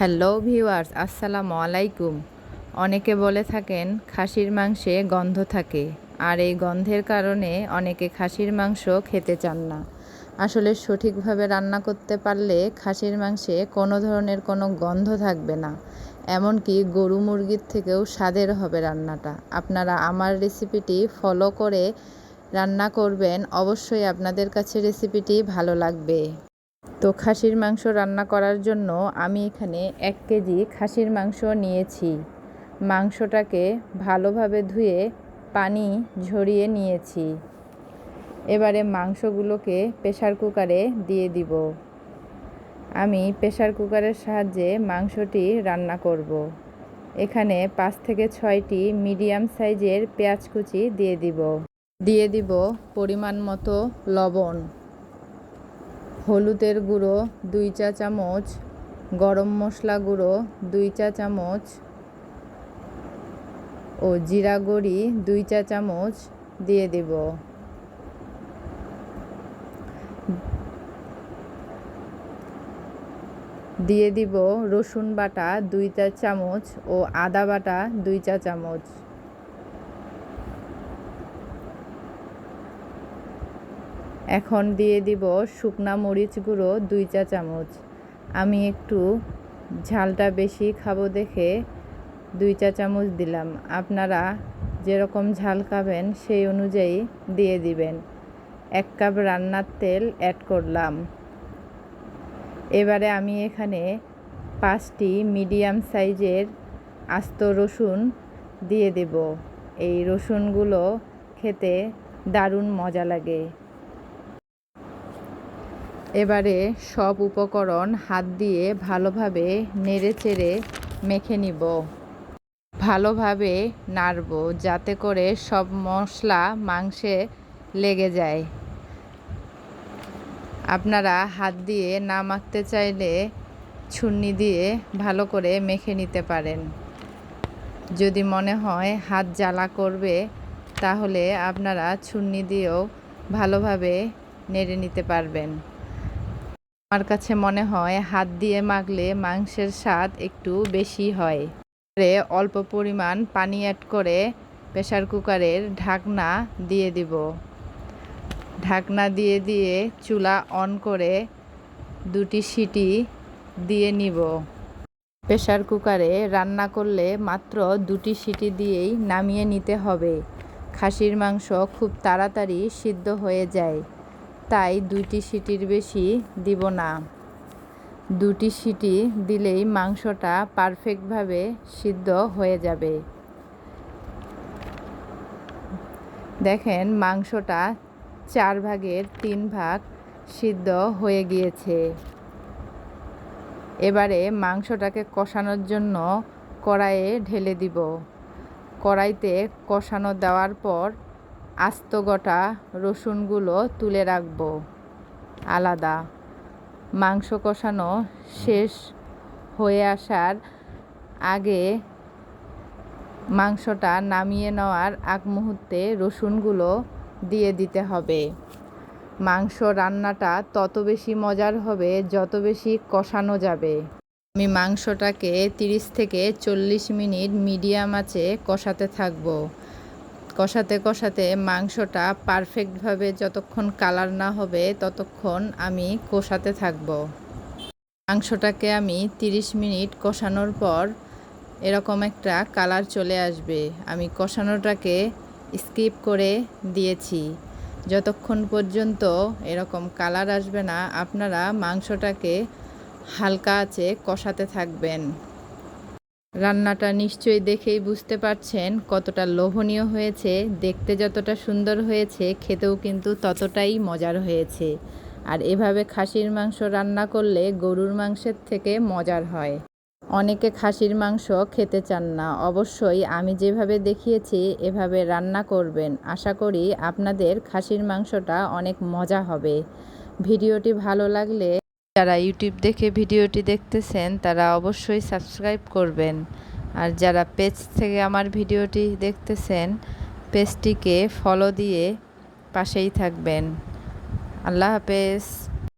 Hello viewers, আসসালামু আলাইকুম। অনেকে বলে থাকেন খাসির মাংসে গন্ধ থাকে, আর এই গন্ধের কারণে অনেকে খাসির মাংস খেতে চান না। আসলে সঠিকভাবে রান্না করতে পারলে খাসির মাংসে কোনো ধরনের কোনো গন্ধ থাকবে না, এমনকি গরু মুরগির থেকেও স্বাদের হবে রান্নাটা। আপনারা আমার রেসিপিটি ফলো করে রান্না করবেন, অবশ্যই আপনাদের কাছে রেসিপিটি ভালো লাগবে। তো খাসির মাংস রান্না করার জন্য আমি এখানে এক কেজি খাসির মাংস নিয়েছি। মাংসটাকে ভালোভাবে ধুয়ে পানি ঝরিয়ে নিয়েছি। এবারে মাংসগুলোকে প্রেশার কুকারে দিয়ে দিব। আমি প্রেশার কুকারের সাহায্যে মাংসটি রান্না করব। এখানে পাঁচ থেকে ছয়টি মিডিয়াম সাইজের পেঁয়াজ কুচি দিয়ে দিব। দিয়ে দিব পরিমাণ মতো লবণ। হলুদের গুঁড়ো, দুই চা চামচ। গরম মশলা গুঁড়ো, দুই চা চামচ। ও জিরা গুঁড়ি, দুই চা চামচ দিয়ে দেব। দিয়ে দিব রসুন বাটা, দুই চা চামচ ও আদা বাটা, দুই চা চামচ। এখন দিয়ে দিব শুকনা মরিচ গুঁড়ো দুই চা চামচ। আমি একটু ঝালটা বেশি খাব দেখে দুই চা চামচ দিলাম। আপনারা যেরকম ঝাল খাবেন সেই অনুযায়ী দিয়ে দিবেন। এক কাপ রান্নার তেল অ্যাড করলাম। এবারে আমি এখানে পাঁচটি মিডিয়াম সাইজের আস্ত রসুন দিয়ে দেব। এই রসুনগুলো খেতে দারুণ মজা লাগে। এবারে সব উপকরণ হাত দিয়ে ভালোভাবে নেড়ে চেড়ে মেখে নিব। ভালোভাবে নাড়ব যাতে করে সব মশলা মাংসে লেগে যায়। আপনারা হাত দিয়ে না মাখতে চাইলে ছুন্নি দিয়ে ভালো করে মেখে নিতে পারেন। যদি মনে হয় হাত জ্বালা করবে, তাহলে আপনারা ছুন্নি দিয়েও ভালোভাবে নেড়ে নিতে পারবেন। আমার কাছে মনে হয় হাত দিয়ে মাখলে মাংসের স্বাদ একটু বেশি হয়। অল্প পরিমাণ পানি অ্যাড করে প্রেশার কুকারের ঢাকনা দিয়ে দিব। ঢাকনা দিয়ে দিয়ে চুলা অন করে দুটি সিটি দিয়ে নিব। প্রেশার কুকারে রান্না করলে মাত্র দুটি সিটি দিয়েই নামিয়ে নিতে হবে। খাসির মাংস খুব তাড়াতাড়ি সিদ্ধ হয়ে যায়। তাই দুইটি সিটির বেশি দিব না। দুটি সিটি দিলেই মাংসটা পারফেক্টভাবে সিদ্ধ হয়ে যাবে। দেখেন মাংসটা চার ভাগের তিন ভাগ সিদ্ধ হয়ে গিয়েছে। এবারে মাংসটাকে কষানোর জন্য কড়াইয়ে ঢেলে দিব। কড়াইতে কষানো দেওয়ার পর আস্ত গোটা রসুনগুলো তুলে রাখব। আলাদা। মাংস কষানো শেষ হয়ে আসার আগে মাংসটা নামিয়ে নেওয়ার আগ মুহূর্তে রসুনগুলো দিয়ে দিতে হবে। মাংস রান্নাটা তত বেশি মজার হবে যত বেশি কষানো যাবে। আমি মাংসটাকে 30 থেকে চল্লিশ মিনিট মিডিয়াম আছে কষাতে থাকব। কষাতে কষাতে মাংসটা পারফেক্টভাবে যতক্ষণ কালার না হবে ততক্ষণ আমি কষাতে থাকব। মাংসটাকে আমি 30 মিনিট কষানোর পর এরকম একটা কালার চলে আসবে। আমি কষানোটাকে স্কিপ করে দিয়েছি। যতক্ষণ পর্যন্ত এরকম কালার আসবে না, আপনারা মাংসটাকে হালকা আছে কষাতে থাকবেন। রান্নাটা নিশ্চয়ই দেখেই বুঝতে পারছেন কতটা লোভনীয় হয়েছে, দেখতে যতটা সুন্দর হয়েছে, খেতেও কিন্তু ততটাই মজার হয়েছে। আর এভাবে খাসির মাংস রান্না করলে গরুর মাংসের থেকে মজার হয়। অনেকে খাসির মাংস খেতে চান না। অবশ্যই আমি যেভাবে দেখিয়েছি, এভাবে রান্না করবেন। আশা করি আপনাদের খাসির মাংসটা অনেক মজা হবে। ভিডিওটি ভালো লাগলে যারা ইউটিউব দেখে ভিডিওটি দেখতেছেন, তারা অবশ্যই সাবস্ক্রাইব করবেন। আর যারা পেজ থেকে আমার ভিডিওটি দেখতেছেন, পেজটিকে ফলো দিয়ে পাশেই থাকবেন। আল্লাহ হাফেজ।